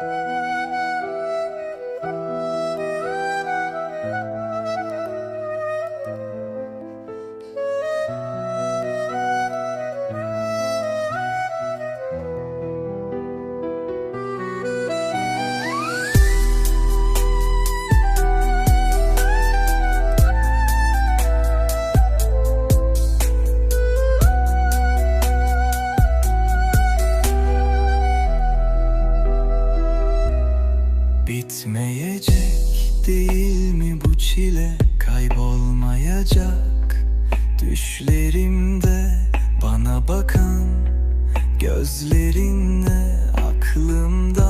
Música Bitmeyecek değil mi bu çile? Kaybolmayacak. Düşlerimde bana bakan gözlerinle aklımdan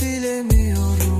silemiyorum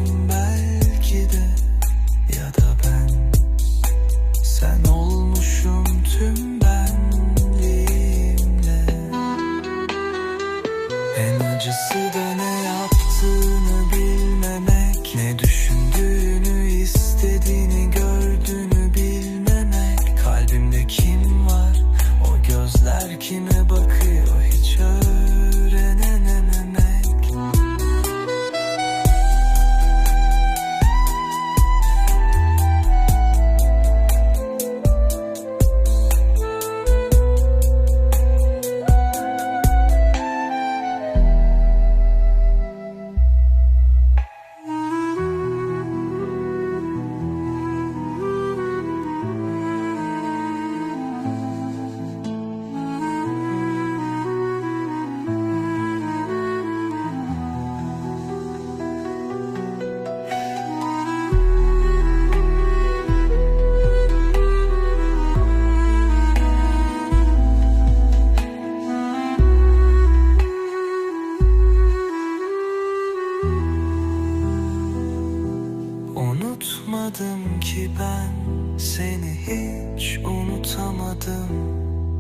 Unutmadım ki ben seni hiç unutamadım.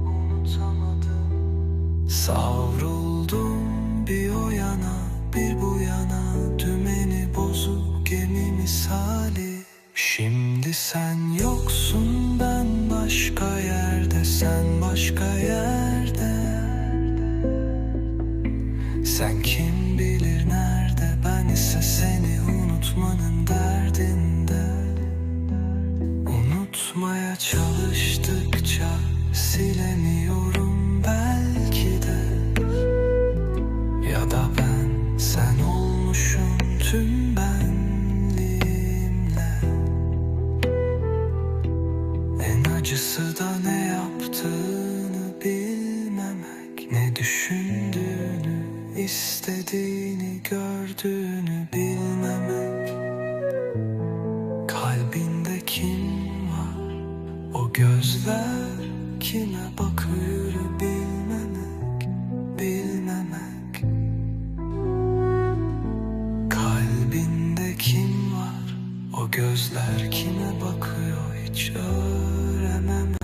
Unutamadım. Savruldum bir o yana bir bu yana. Dümeni bozuk gemi misali. Şimdi sen yoksun ben başka yerde Sen başka yerde. Sen kim çalıştıkça silemiyorum belki de. Ya da ben sen olmuşum tüm benliğimle. En acısı da ne yaptığını bilmemek Ne düşündüğünü, istediğini, gördüğünü bilmemek gözler kime bakıyor hiç öğrenememek